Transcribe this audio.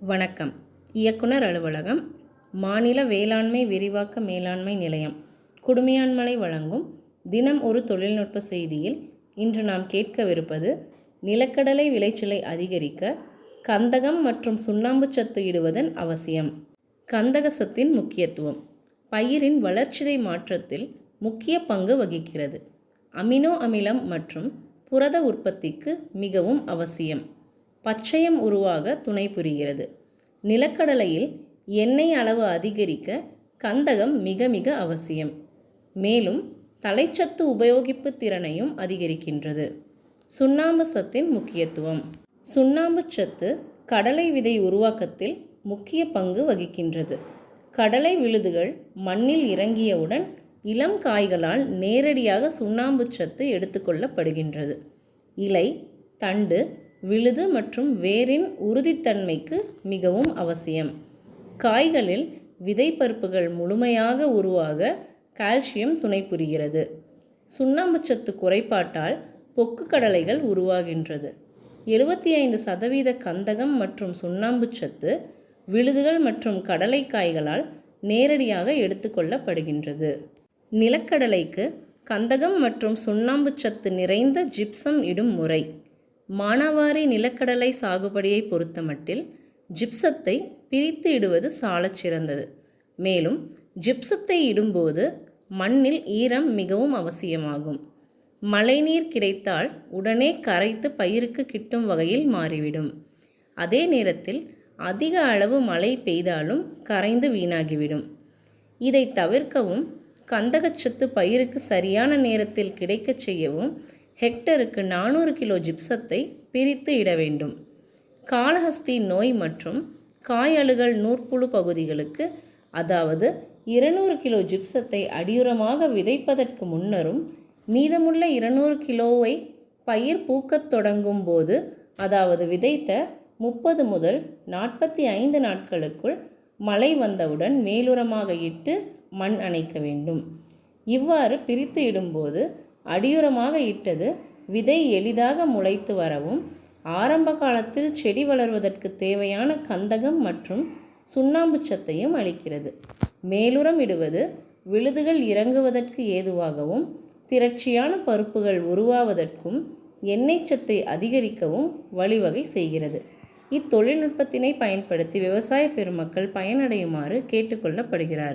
வணக்கம். இயக்குனர் அலுவலகம் மாநில வேளாண்மை விரிவாக்க மேலாண்மை நிலையம் குடுமையான்மலை வழங்கும் தினம் ஒரு தொழில்நுட்ப செய்தியில் இன்று நாம் கேட்கவிருப்பது நிலக்கடலை விளைச்சலை அதிகரிக்க கந்தகம் மற்றும் சுண்ணாம்பு சத்து இடுவதன் அவசியம். கந்தக சத்தின் முக்கியத்துவம் பயிரின் வளர்ச்சிதை மாற்றத்தில் முக்கிய பங்கு வகிக்கிறது. அமினோ அமிலம் மற்றும் புரத உற்பத்திக்கு மிகவும் அவசியம். பச்சையம் உருவாக துணை புரிகிறது. நிலக்கடலையில் எண்ணெய் அளவு அதிகரிக்க கந்தகம் மிக மிக அவசியம். மேலும் தலைச்சத்து உபயோகிப்பு திறனையும் அதிகரிக்கின்றது. சுண்ணாம்பு சத்தின் முக்கியத்துவம். சுண்ணாம்பு சத்து கடலை விதை உருவாக்கத்தில் முக்கிய பங்கு வகிக்கின்றது. கடலை விழுதுகள் மண்ணில் இறங்கியவுடன் இளம் காய்களால் நேரடியாக சுண்ணாம்பு சத்து எடுத்துக்கொள்ளப்படுகின்றது இலை தண்டு விழுது மற்றும் வேரின் உறுதித்தன்மைக்கு மிகவும் அவசியம். காய்களில் விதைப்பருப்புகள் முழுமையாக உருவாக கால்சியம் துணை புரிகிறது. சுண்ணாம்புச்சத்து குறைபாட்டால் பொக்கு கடலைகள் உருவாகின்றது. எழுபத்தி ஐந்து சதவீத கந்தகம் மற்றும் சுண்ணாம்புச்சத்து விழுதுகள் மற்றும் கடலைக்காய்களால் நேரடியாக எடுத்துக்கொள்ளப்படுகின்றது. நிலக்கடலைக்கு கந்தகம் மற்றும் சுண்ணாம்புச்சத்து நிறைந்த ஜிப்சம் இடும் முறை. மானாவாரி நிலக்கடலை சாகுபடியை பொறுத்தமட்டில் ஜிப்சத்தை பிரித்து இடுவது சாலச் சிறந்தது. மேலும் ஜிப்சத்தை இடும்போது மண்ணில் ஈரம் மிகவும் அவசியமாகும். மழைநீர் கிடைத்தால் உடனே கரைத்து பயிருக்கு கிட்டும் வகையில் மாறிவிடும். அதே நேரத்தில் அதிக அளவு மழை பெய்தாலும் கரைந்து வீணாகிவிடும். இதை தவிர்க்கவும் கந்தகச்சத்து பயிருக்கு சரியான நேரத்தில் கிடைக்கச் செய்யவும் ஹெக்டருக்கு நானூறு கிலோ ஜிப்சத்தை பிரித்து இட வேண்டும். காளஹஸ்தி நோய் மற்றும் காயழுகள் நூற்புழு பகுதிகளுக்கு அதாவது இருநூறு கிலோ ஜிப்சத்தை அடியுரமாக விதைப்பதற்கு முன்னரும் மீதமுள்ள இருநூறு கிலோவை பயிர் பூக்கத் தொடங்கும் போது அதாவது விதைத்த முப்பது முதல் நாற்பத்தி ஐந்து நாட்களுக்குள் மழை வந்தவுடன் மேலுரமாக இட்டு மண் அணைக்க வேண்டும். இவ்வாறு பிரித்து இடும்போது அடியுரமாக இட்டது விதை எளிதாக முளைத்து வரவும் ஆரம்ப காலத்தில் செடி வளர்வதற்கு தேவையான கந்தகம் மற்றும் சுண்ணாம்பு சத்தையும் அளிக்கிறது. மேலுரம் இடுவது விழுதுகள் இறங்குவதற்கு ஏதுவாகவும் திரட்சியான பருப்புகள் உருவாவதற்கும் எண்ணெய் சத்தை அதிகரிக்கவும் வழிவகை செய்கிறது. இத்தொழில்நுட்பத்தினை பயன்படுத்தி விவசாய பெருமக்கள் பயனடையுமாறு கேட்டுக்கொள்ளப்படுகிறார்கள்